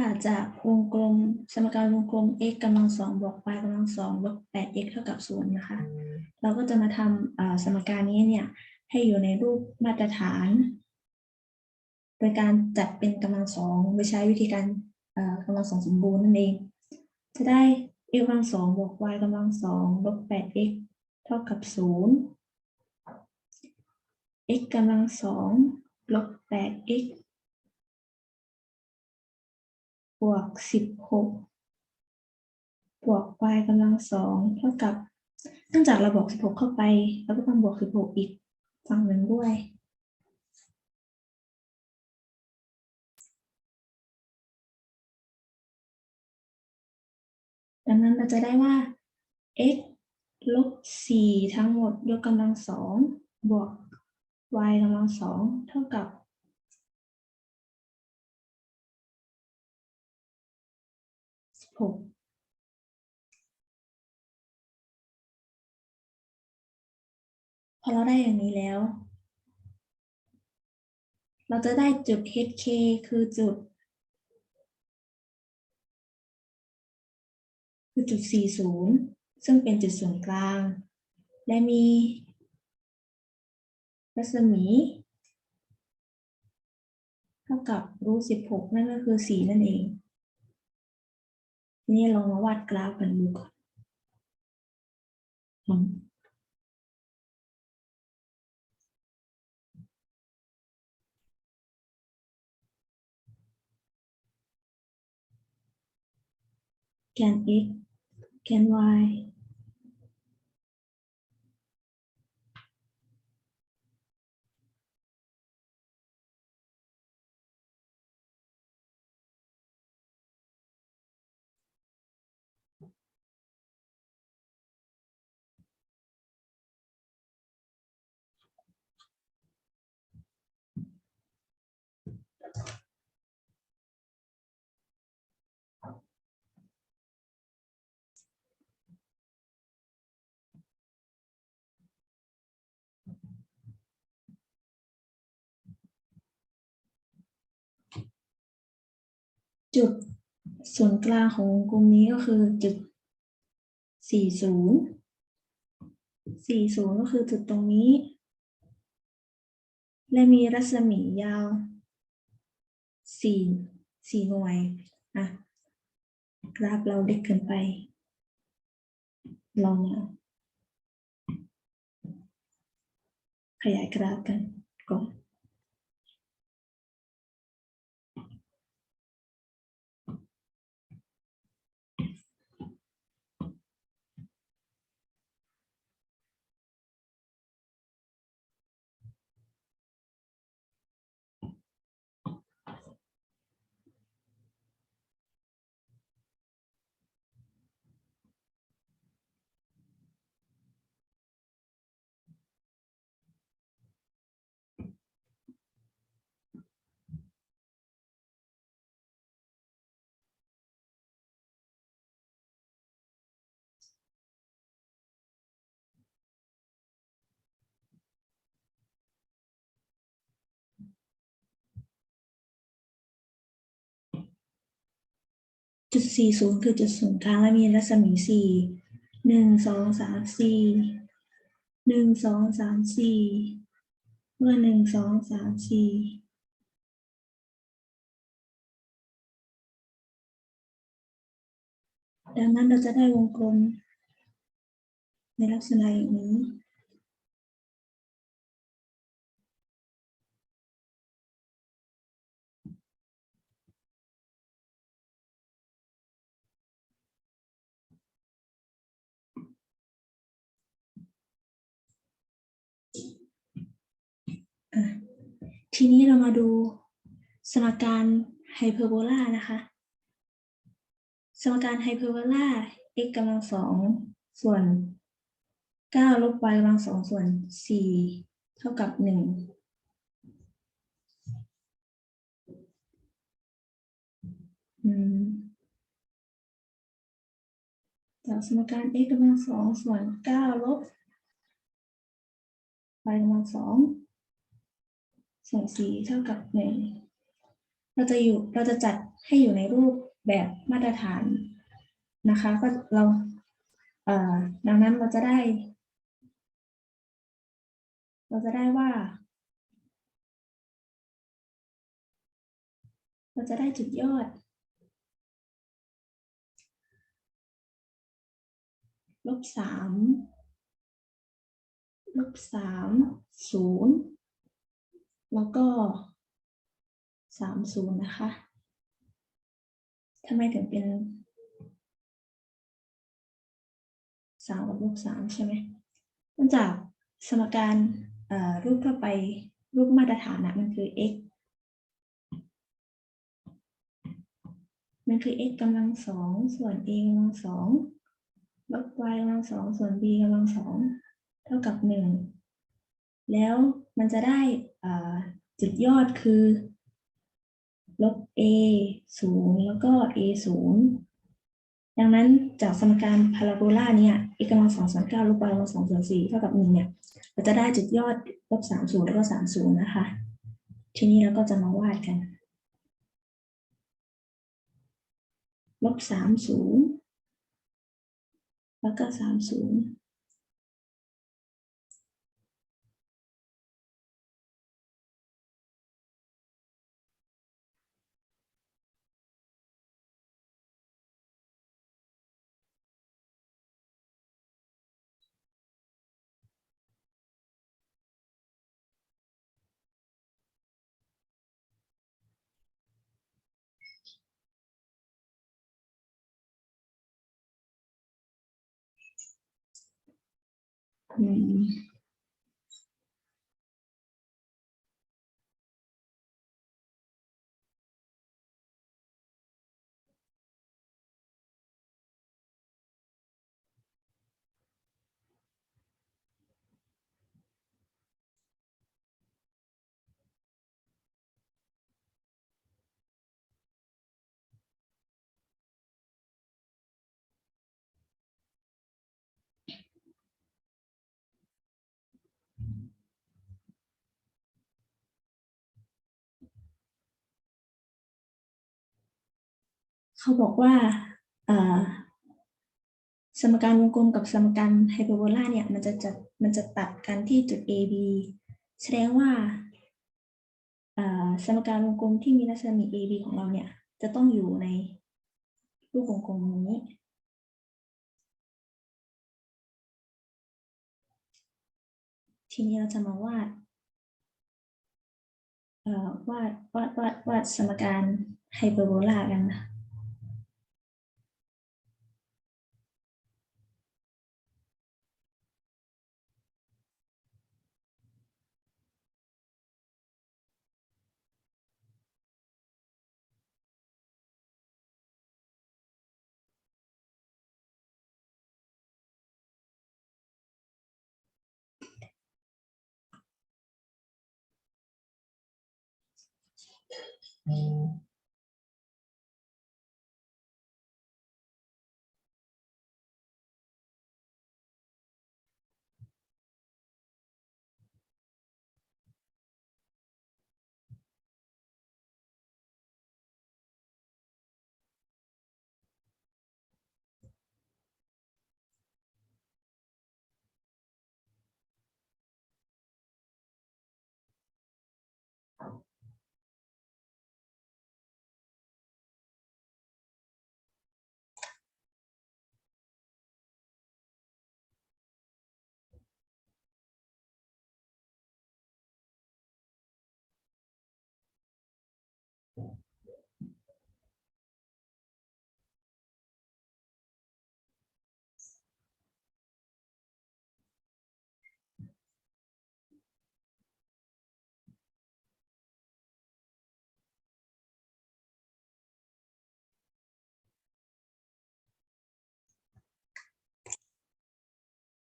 ค่ะจากวงกลมสมการวงกลม x กำลังสองบวก y กำลังสองลบ 8x เท่ากับศูนย์นะคะ เราก็จะมาทำสมการนี้เนี่ยให้อยู่ในรูปมาตรฐาน โดยการจัดเป็นกำลังสองโดยใช้วิธีการกำลังสองสมบูรณ์นั่นเอง จะได้ x กำลังสองบวก y กำลังสองลบ 8x เท่ากับศูนย์ x กำลังสองลบ 8x บวกสิบหกบวก y กำลังสองเท่ากับเนื่องจากเราบวกสิบหกเข้าไปเราก็ต้องบวกสิบหกอีกฝั่งหนึ่งด้วยดังนั้นเราจะได้ว่า x ลบสี่ทั้งหมดยกกำลังสองบวก y กำลังสองเท่ากับ หกพอเราได้อย่างนี้แล้ว เราจะได้จุด hk คือจุด คือจุด 40 ซึ่งเป็นจุดศูนย์กลาง และมี รัศมีเท่ากับรูท16นั่นก็คือ4นั่นเอง นี่ลองมาวาดกราฟกันดูก่อนแกน x แกน y จุดศูนย์กลางของวงกลมนี้ก็คือจุด40 40ก็คือจุดตรงนี้ และมีรัศมียาว4 4หน่วยอะกราฟเราเล็กเกินไป ลองขยายกราฟกันก่อน จุดสี่ศูนย์คือจุดศูนย์กลางและมีรัศมีสี่หนึ่งสองสามสี่หนึ่งสองสามสี่เมื่อหนึ่งสองสามสี่ดังนั้นเราจะได้วงกลมในลักษณะอย่างนี้ ทีนี้เรามาดูสมการไฮเปอร์โบลานะคะ สมการไฮเปอร์โบลา x กำลังสองส่วนเก้าลบ y กำลังสองส่วนสี่เท่ากับหนึ่งจากสมการ x กำลังสองส่วนเก้าลบ y กำลังสอง ส่วนสี่เท่ากับหนึ่งเราจะอยู่เราจะจัดให้อยู่ในรูปแบบมาตรฐานนะคะ ก็เราเอ่อดังนั้นเราจะได้ เราจะได้ว่า เราจะได้จุดยอดลบสามลบสามศูนย์ แล้วก็สามศูนย์นะคะทำไมถึงเป็นสามกับลบสามใช่ไหมเนื่องจากสมการรูปทั่วไปรูปมาตรฐานนะมันคือ x มันคือ x กำลังสองส่วน a กำลังสองลบ y กำลังสองส่วน b กำลังสองเท่ากับหนึ่ง แล้วมันจะได้จุดยอดคือ ลบ a ศูนย์แล้วก็ a ศูนย์ดังนั้นจากสมการพาราโบลาเนี่ย x กำลังสองส่วนเก้าลบ y กำลังสองส่วนสี่เท่ากับหนึ่งเนี่ยเราจะได้จุดยอดลบสามศูนย์แล้วก็สามศูนย์นะคะ ทีนี้เราก็จะมาวาดกัน ลบสามศูนย์แล้วก็สามศูนย์ อื เขาบอกว่าสมการวงกลมกับสมการไฮเปอร์โบลาเนี่ยมันจะจัดมันจะตัดกันที่จุด A B แสดงว่าสมการวงกลมที่มีรัศมี A B ของเราเนี่ยจะต้องอยู่ในรูปวงกลมนี้ ทีนี้เราจะมาวาดวาดวาดวาดวาดสมการไฮเปอร์โบลากันนะ อืม